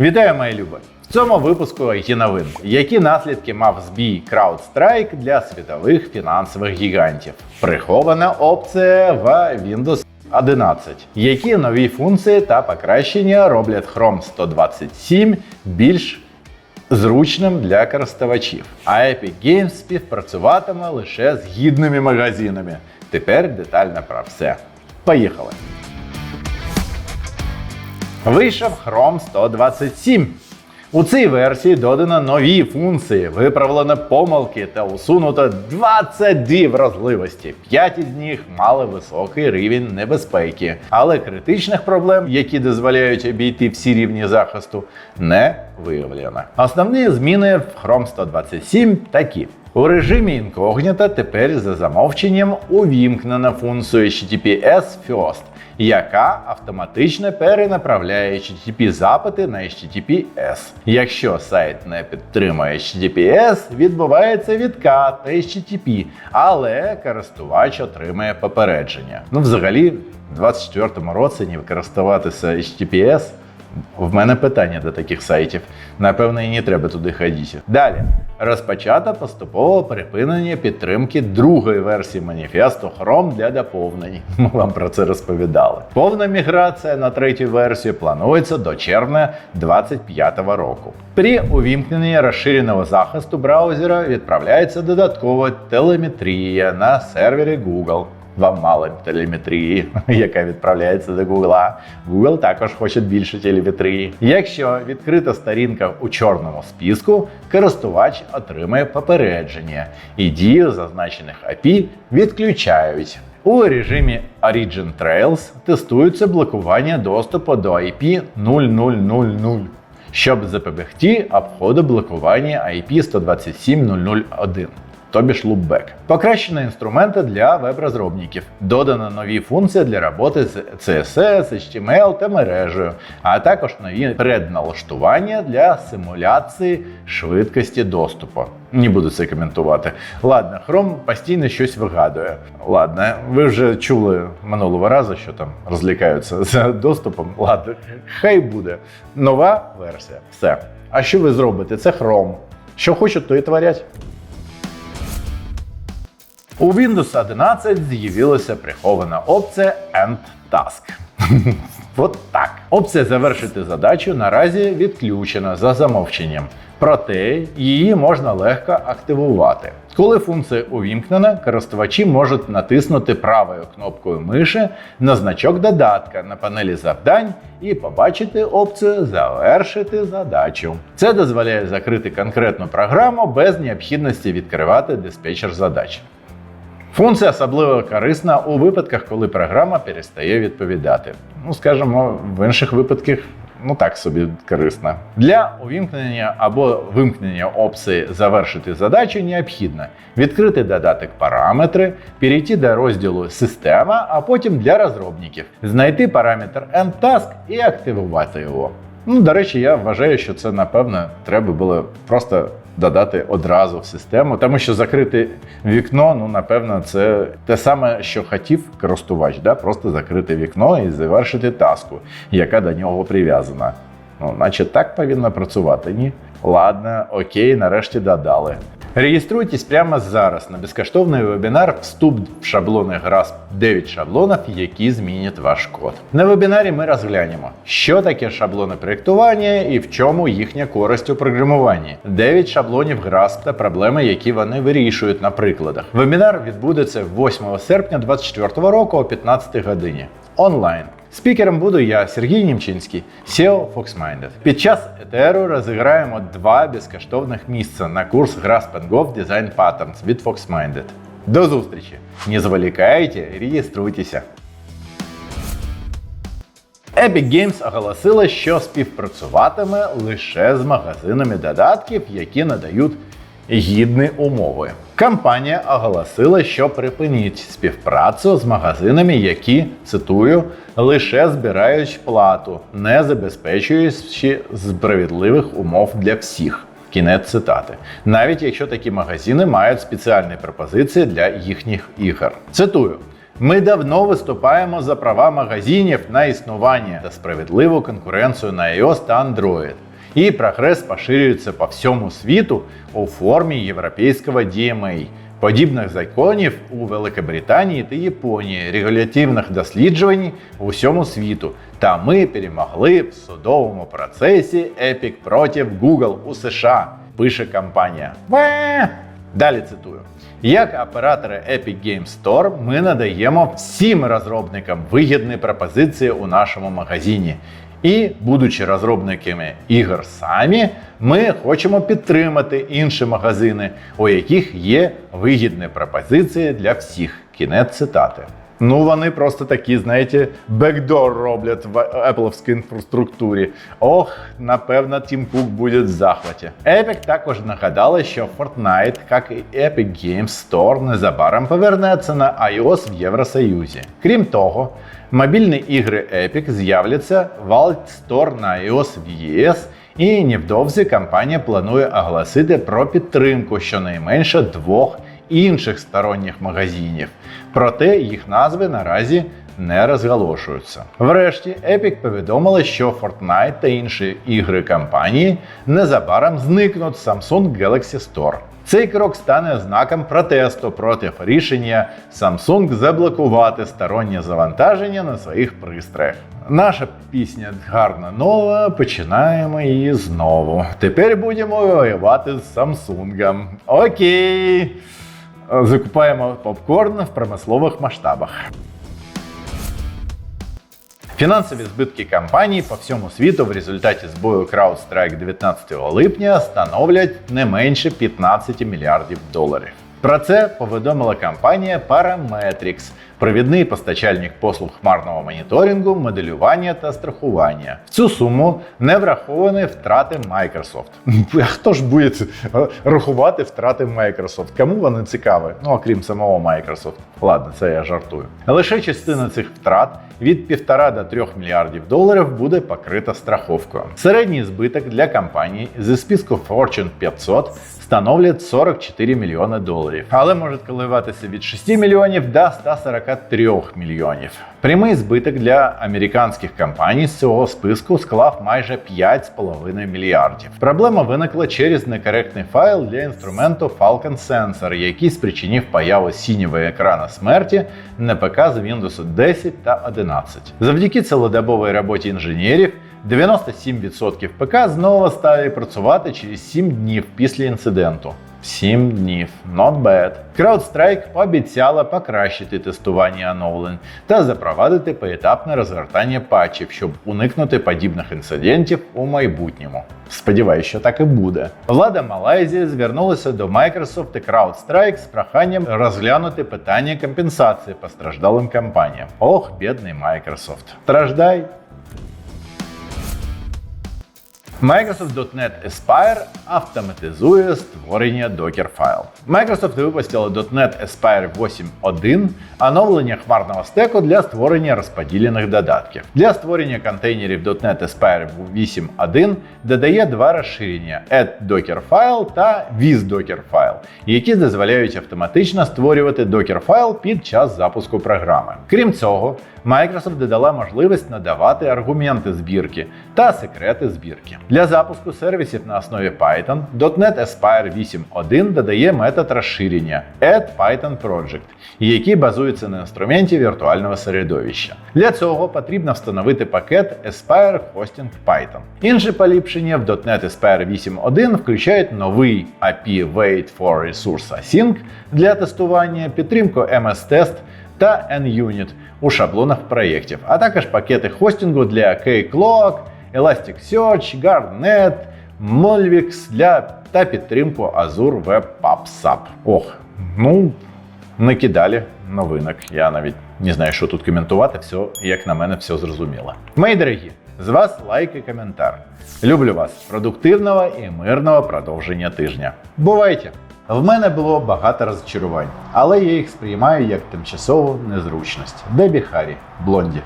Вітаю, мої любі! В цьому випуску IT новин, які наслідки мав збій CrowdStrike для світових фінансових гігантів. Прихована опція в Windows 11. Які нові функції та покращення роблять Chrome 127 більш зручним для користувачів. А Epic Games співпрацюватиме лише з гідними магазинами. Тепер детально про все. Поїхали! Вийшов Chrome 127. У цій версії додано нові функції, виправлено помилки та усунуто 22 вразливості. 5 із них мали високий рівень небезпеки, але критичних проблем, які дозволяють обійти всі рівні захисту, не виявлено. Основні зміни в Chrome 127 такі. У режимі інкогніта тепер за замовченням увімкнена функція HTTPS First, яка автоматично перенаправляє HTTP запити на HTTPS. Якщо сайт не підтримує HTTPS, відбувається відкат на HTTP, але користувач отримає попередження. Ну, взагалі, в 2024 році не користуватися HTTPS в мене питання до таких сайтів. Напевно, і не треба туди ходити. Далі розпочато поступове припинення підтримки другої версії маніфесту Chrome для доповнень. Ми вам про це розповідали. Повна міграція на третю версію планується до червня 2025 року. При увімкненні розширеного захисту браузера відправляється додаткова телеметрія на сервері Google. Вам мало телеметрії, яка відправляється до Google. Google також хоче більше телеметрії. Якщо відкрита сторінка у чорному списку, користувач отримає попередження, і дію зазначених API відключають. У режимі Origin Trails тестується блокування доступу до IP 0000, щоб запобігти обходу блокування IP 127001 тобі ж лупбек. Покращені інструменти для веб-розробників. Додано нові функції для роботи з CSS, HTML та мережею, а також нові предналаштування для симуляції швидкості доступу. Не буду це коментувати. Ладно, Chrome постійно щось вигадує. Ладно, ви вже чули минулого разу, що там розлікаються з доступом. Ладно, хай буде. Нова версія. Все. А що ви зробите? Це Chrome. Що хочуть, то і творять. У Windows 11 з'явилася прихована опція End Task. От так. Опція завершити задачу наразі відключена за замовченням. Проте її можна легко активувати. Коли функція увімкнена, користувачі можуть натиснути правою кнопкою миші на значок додатка на панелі завдань і побачити опцію Завершити задачу. Це дозволяє закрити конкретну програму без необхідності відкривати диспетчер задач. Функція особливо корисна у випадках, коли програма перестає відповідати. Ну, скажімо, в інших випадках ну так собі корисна. Для увімкнення або вимкнення опції Завершити задачу необхідно відкрити додаток параметри, перейти до розділу Система, а потім для розробників, знайти параметр EndTask і активувати його. Ну, до речі, я вважаю, що це напевно треба було просто додати одразу в систему, тому що закрити вікно, ну напевно, це те саме, що хотів користувач, да? просто закрити вікно і завершити таску, яка до нього прив'язана. Ну, наче так повинно працювати, ні? Ладно, окей, нарешті додали. Реєструйтесь прямо зараз на безкоштовний вебінар Вступ в шаблони GRASP 9 шаблонів, які змінять ваш код. На вебінарі ми розглянемо, що таке шаблони проєктування і в чому їхня користь у програмуванні, 9 шаблонів GRASP та проблеми, які вони вирішують на прикладах. Вебінар відбудеться 8 серпня 2024 року о 15 годині онлайн. Спікером буду я, Сергій Німчинський, SEO FoxMinded. Під час етеру розіграємо два безкоштовних місця на курс Grasp Design Patterns від FoxMinded. До зустрічі! Не зволікайте, реєструйтеся! Epic Games оголосила, що співпрацюватиме лише з магазинами додатків, які надають гідні умови. Компанія оголосила, що припинить співпрацю з магазинами, які цитую лише збирають плату, не забезпечуючи справедливих умов для всіх. Кінець цитати. Навіть якщо такі магазини мають спеціальні пропозиції для їхніх ігор. Цитую. Ми давно виступаємо за права магазинів на існування та справедливу конкуренцію на iOS та Android. І прогрес поширюється по всьому світу у формі європейського DMA. Подібних законів у Великобританії та Японії, регулятивних досліджувань у всьому світу. Та ми перемогли в судовому процесі Epic проти Google у США, пише компанія. Далі цитую. Як оператори Epic Games Store ми надаємо всім розробникам вигідні пропозиції у нашому магазині. І, будучи розробниками ігор самі, ми хочемо підтримати інші магазини, у яких є вигідні пропозиції для всіх. Кінець цитати. Ну, вони просто такі, знаєте, бекдор роблять в Apple'овській інфраструктурі. Ох, напевно, Тім Кук буде в захваті. Epic також нагадали, що Fortnite, як і Epic Games Store, незабаром повернеться на iOS в Євросоюзі. Крім того, мобільні ігри Epic з'являться в Alt Store на iOS в ЄС. І невдовзі компанія планує оголосити про підтримку щонайменше двох інших сторонніх магазинів. Проте їх назви наразі не розголошуються. Врешті, Epic повідомили, що Fortnite та інші ігри компанії незабаром зникнуть з Samsung Galaxy Store. Цей крок стане знаком протесту проти рішення Samsung заблокувати стороннє завантаження на своїх пристроях. Наша пісня гарна нова, починаємо її знову. Тепер будемо воювати з Samsung. Окей. Закупаємо попкорн в промислових масштабах. Фінансові збитки компаній по всьому світу в результаті збою CrowdStrike 19 липня становлять не менше 15 мільярдів доларів. Про це повідомила компанія Parametrics, провідний постачальник послуг хмарного моніторингу, моделювання та страхування. В цю суму не враховані втрати Microsoft. А хто ж буде рахувати втрати Microsoft? Кому вони цікаві? Ну окрім самого Microsoft. Ладно, це я жартую. Лише частина цих втрат від 1,5 до 3 мільярдів доларів буде покрита страховкою. Середній збиток для компаній зі списку Fortune 500 становлять 44 мільйони доларів, але можуть коливатися від 6 мільйонів до 143 мільйонів. Прямий збиток для американських компаній з цього списку склав майже 5,5 мільярдів. Проблема виникла через некоректний файл для інструменту Falcon Sensor, який спричинив появу синього екрана смерті на ПК з Windows 10 та 11. Завдяки цілодобовій роботі інженерів. 97% ПК знову стали працювати через 7 днів після інциденту. 7 днів, not bad. CrowdStrike пообіцяла покращити тестування оновлень та запровадити поетапне розгортання патчів, щоб уникнути подібних інцидентів у майбутньому. Сподіваюсь, що так і буде. Влада Малайзії звернулася до Microsoft і CrowdStrike з проханням розглянути питання компенсації постраждалим компаніям. Ох, бідний Microsoft. Страждай. Microsoft.NET Aspire автоматизує створення докер-файл. Microsoft випустила .NET Aspire 8.1 оновлення хмарного стеку для створення розподілених додатків. Для створення контейнерів .NET Aspire 8.1 додає два розширення Add Docker File та With Docker які дозволяють автоматично створювати докер-файл під час запуску програми. Крім цього, Microsoft додала можливість надавати аргументи збірки та секрети збірки. Для запуску сервісів на основі Python .NET Aspire 8.1 додає метод розширення Add Python Project, який базується на інструменті віртуального середовища. Для цього потрібно встановити пакет Aspire Hosting Python. Інші поліпшення в .NET Aspire 8.1 включають новий API Wait for Resource Async для тестування, підтримку MS-Test та NUnit у шаблонах проєктів, а також пакети хостингу для Kcloak, Elasticsearch, Garnet, Molvix для та підтримку Azure Web PubSub. Ох, ну накидали новинок. Я навіть не знаю, що тут коментувати. Все, як на мене, все зрозуміло. Мої дорогі, з вас лайк і коментар. Люблю вас, продуктивного і мирного продовження тижня. Бувайте! В мене було багато розчарувань, але я їх сприймаю як тимчасову незручність. Дебі Харі, Блонді.